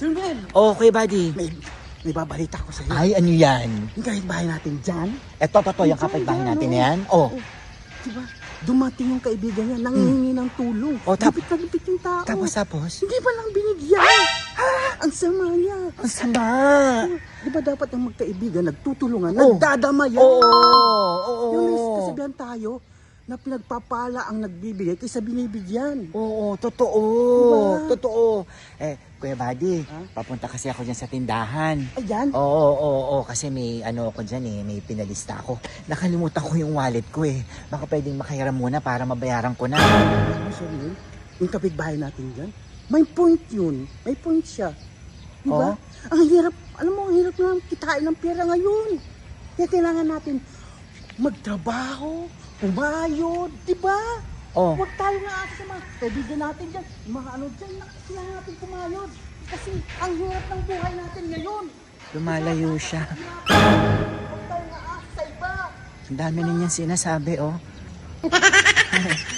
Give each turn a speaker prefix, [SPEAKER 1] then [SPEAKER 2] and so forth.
[SPEAKER 1] Mel,
[SPEAKER 2] Okay, buddy.
[SPEAKER 1] may, may babalita ko sa iyo.
[SPEAKER 2] Ay, ano yan?
[SPEAKER 1] Yung kapitbahay natin dyan,
[SPEAKER 2] Eto, totoo yung kapitbahay natin na yan? Oh,
[SPEAKER 1] diba? Dumating yung kaibigan niya, nangihingi ng tulong.
[SPEAKER 2] Oh, tap-
[SPEAKER 1] Lipit na lipit yung tao.
[SPEAKER 2] tapos tapos?
[SPEAKER 1] Hindi pa lang binigyan. Ang sama niya.
[SPEAKER 2] Ang sama.
[SPEAKER 1] Di ba dapat ang magkaibigan, nagtutulungan,
[SPEAKER 2] Oh.
[SPEAKER 1] nagdadamayan?
[SPEAKER 2] Oo, oo,
[SPEAKER 1] Yung may
[SPEAKER 2] oo.
[SPEAKER 1] kasabihan tayo na pinagpapala ang nagbibigay kaysa binibigyan.
[SPEAKER 2] Oo, totoo.
[SPEAKER 1] Diba?
[SPEAKER 2] Totoo. Eh, Kuya Buddy,
[SPEAKER 1] Ha?
[SPEAKER 2] papunta kasi ako dyan sa tindahan.
[SPEAKER 1] Ayan.
[SPEAKER 2] Oo, oo, oo, kasi may ano ako dyan eh, may pinalista ako. Nakalimutan ko yung wallet ko eh. Baka pwedeng makahiram muna para mabayaran ko na.
[SPEAKER 1] Ano Sir Mel? Yung kapitbahay natin dyan, may point yun. May point siya. Di ba?
[SPEAKER 2] Oo.
[SPEAKER 1] Ang hirap, alam mo, ang hirap na kitain ng pera ngayon. Kaya kailangan natin magtrabaho, umayod, di ba?
[SPEAKER 2] Oh,
[SPEAKER 1] Huwag tayo nga asa sa mga kaibigan natin dyan, mga ano dyan, na- kailangan natin kumayod. Kasi ang hirap ng buhay natin ngayon.
[SPEAKER 2] lumalayo siya. Ang dami ninyang sinasabi, oh.